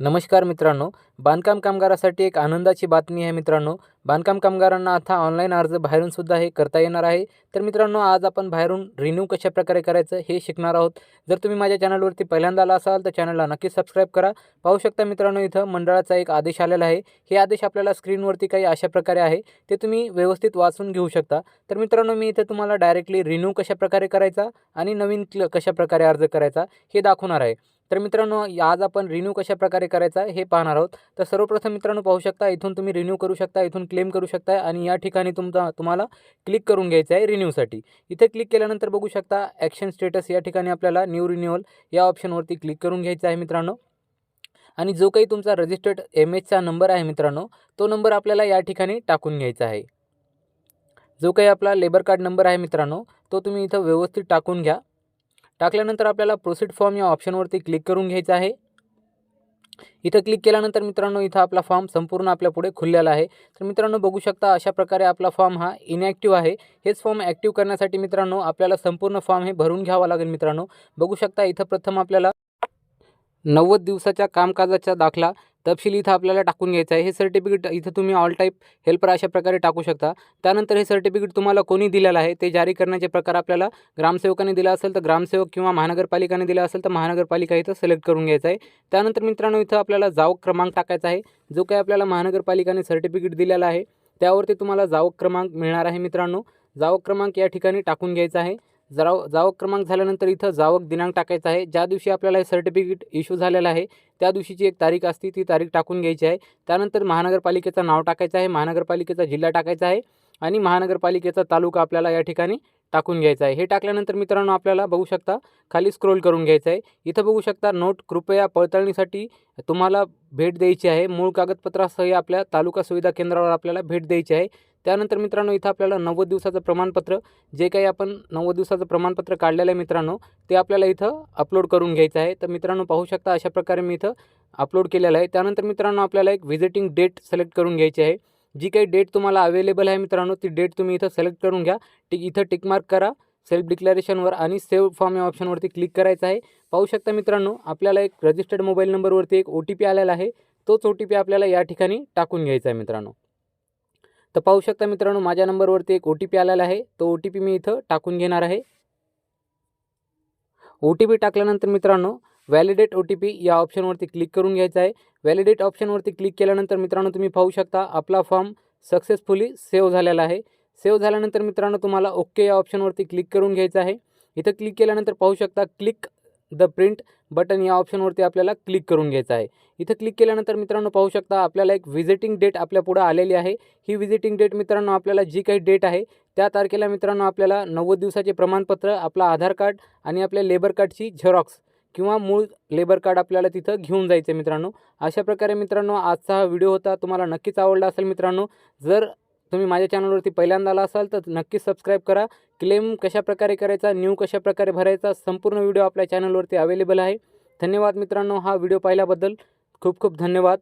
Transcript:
नमस्कार मित्रांनो बांधकाम कामगारासाठी एक आनंदाची बातमी आहे मित्रांनो. बांधकाम कामगारांना आता ऑनलाईन अर्ज बाहेरून सुद्धा हे करता येणार आहे. तर मित्रांनो आज आपण बाहेरून रिन्यू कशा प्रकारे करायचं हे शिकणार आहोत. जर तुम्ही माझ्या चॅनलवरती पहिल्यांदा आला असाल तर चॅनलला नक्की सबस्क्राईब करा. पाहू शकता मित्रांनो इथं मंडळाचा एक आदेश आलेला आहे. हे आदेश आपल्याला स्क्रीनवरती काही अशा प्रकारे आहे. ते तुम्ही व्यवस्थित वाचून घेऊ शकता. तर मित्रांनो मी इथं तुम्हाला डायरेक्टली रिन्यू कशा प्रकारे करायचा आणि नवीन क्ल कशा प्रकारे अर्ज करायचा हे दाखवणार आहे. तर मित्रांनो आज आपण रिन्यू कशा प्रकारे करायचा हे पाहणार आहोत. तर सर्वप्रथम मित्रांनो पाहू शकता इथून तुम्ही रिन्यू करू शकता इथून क्लेम करू शकता आणि या ठिकाणी तुमचा तुम्हाला क्लिक करून घ्यायचं आहे रिन्यूसाठी इथे क्लिक केल्यानंतर बघू शकता ॲक्शन स्टेटस या ठिकाणी आपल्याला न्यू रिन्युअल या ऑप्शनवरती क्लिक करून घ्यायचं आहे मित्रांनो. आणि जो काही तुमचा रजिस्टर्ड एम एचचा नंबर आहे मित्रांनो तो नंबर आपल्याला या ठिकाणी टाकून घ्यायचा आहे. जो काही आपला लेबर कार्ड नंबर आहे मित्रांनो तो तुम्ही इथं व्यवस्थित टाकून घ्या. टाकल्यानंतर आपल्याला प्रोसीड फॉर्म या ऑप्शनवरती क्लिक करून घ्यायचं आहे. इथं क्लिक केल्यानंतर मित्रांनो इथं आपला फॉर्म संपूर्ण आपल्या पुढे खुललेला आहे. तर मित्रांनो बघू शकता अशा प्रकारे आपला फॉर्म हा इनॲक्टिव्ह आहे. हेच फॉर्म ॲक्टिव्ह करण्यासाठी मित्रांनो आपल्याला संपूर्ण फॉर्म हे भरून घ्यावा लागेल मित्रांनो. बघू शकता इथं प्रथम आपल्याला नव्वद दिवसाच्या कामकाजाचा दाखला तपशील इथं आपल्याला टाकून घ्यायचं आहे. हे सर्टिफिकेट इथं तुम्ही ऑल टाईप हेल्पर अशा प्रकारे टाकू शकता. त्यानंतर हे सर्टिफिकेट तुम्हाला कोणी दिलेलं आहे? ते जारी करण्याचे प्रकार आपल्याला ग्रामसेवकाने दिला असेल तर ग्रामसेवक किंवा महानगरपालिकाने दिला असेल तर महानगरपालिका इथं सिलेक्ट करून घ्यायचं आहे. त्यानंतर मित्रांनो इथं आपल्याला जावक क्रमांक टाकायचा आहे. जो काही आपल्याला महानगरपालिकाने सर्टिफिकेट दिलेला आहे त्यावरती तुम्हाला जावक क्रमांक मिळणार आहे मित्रांनो. जावक क्रमांक या ठिकाणी टाकून घ्यायचा आहे. जाव जावक क्रमांक झाल्यानंतर इथं जावक दिनांक टाकायचा आहे. ज्या दिवशी आपल्याला हे सर्टिफिकेट इश्यू झालेलं आहे त्या दिवशीची एक तारीख असते ती तारीख टाकून घ्यायची आहे. त्यानंतर महानगरपालिकेचं नाव टाकायचं आहे महानगरपालिकेचा जिल्हा टाकायचा आहे आणि महानगरपालिकेचा तालुका आपल्याला या ठिकाणी टाकून घ्यायचं आहे. हे टाकल्यानंतर मित्रांनो आपल्याला बघू शकता खाली स्क्रोल करून घ्यायचं आहे. इथं बघू शकता नोट कृपया पडताळणीसाठी तुम्हाला भेट द्यायची आहे. मूळ कागदपत्रासह आपल्या तालुका सुविधा केंद्रावर आपल्याला भेट द्यायची आहे. त्यानंतर मित्रांनो इथं आपल्याला नव्वद दिवसाचं प्रमाणपत्र जे काही आपण नव्वद दिवसाचं प्रमाणपत्र काढलेलं आहे मित्रांनो ते आपल्याला इथं अपलोड करून घ्यायचं आहे. तर मित्रांनो पाहू शकता अशा प्रकारे मी इथं अपलोड केलेलं आहे. त्यानंतर मित्रांनो आपल्याला एक व्हिजिटिंग डेट सिलेक्ट करून घ्यायची आहे. जी काही डेट तुम्हाला अवेलेबल आहे मित्रांनो ती डेट तुम्ही इथं सिलेक्ट करून घ्या. टिक इथं टिकमार्क करा सेल्फ डिक्लेरेशनवर आणि सेव्ह फॉर्म या ऑप्शनवरती क्लिक करायचं आहे. पाहू शकता मित्रांनो आपल्याला एक रजिस्टर्ड मोबाईल नंबरवरती एक ओ टी पी आलेला आहे. तोच ओ टी पी आपल्याला या ठिकाणी टाकून घ्यायचा आहे मित्रांनो. तर पाहू शकता मित्रांनो माझ्या नंबरवरती एक ओ टी पी आलेला आहे. तो ओ टी पी मी इथं टाकून घेणार आहे. ओ टी पी टाकल्यानंतर मित्रांनो व्हॅलिडेट ओ टी पी या ऑप्शनवरती क्लिक करून घ्यायचा आहे. व्हॅलिडेट ऑप्शनवरती क्लिक केल्यानंतर मित्रांनो तुम्ही पाहू शकता आपला फॉर्म सक्सेसफुली सेव्ह झालेला आहे. सेव्ह झाल्यानंतर मित्रांनो तुम्हाला ओके या ऑप्शनवरती क्लिक करून घ्यायचं आहे. इथं क्लिक केल्यानंतर पाहू शकता क्लिक द प्रिंट बटन या ऑप्शनवरती आपल्याला क्लिक करून घ्यायचं आहे. इथं क्लिक केल्यानंतर मित्रांनो पाहू शकता आपल्याला एक व्हिजिटिंग डेट आपल्या पुढं आलेली आहे. ही व्हिजिटिंग डेट मित्रांनो आपल्याला जी काही डेट आहे त्या तारखेला मित्रांनो आपल्याला नव्वद दिवसाचे प्रमाणपत्र आपला आधार कार्ड आणि आपल्या लेबर कार्डची झेरॉक्स किंवा मूळ लेबर कार्ड आपल्याला तिथं घेऊन जायचं आहे मित्रांनो. अशा प्रकारे मित्रांनो आजचा हा व्हिडिओ होता. तुम्हाला नक्कीच आवडला असेल मित्रांनो. जर तुम्ही माझ्या चॅनलवरती पहिल्यांदा आला असाल तर नक्कीच सबस्क्राईब करा. क्लेम कशाप्रकारे करायचा न्यू कशाप्रकारे भरायचा संपूर्ण व्हिडिओ आपल्या चॅनलवरती अवेलेबल आहे. धन्यवाद मित्रांनो हा व्हिडिओ पाहिल्याबद्दल. खूप खूप धन्यवाद.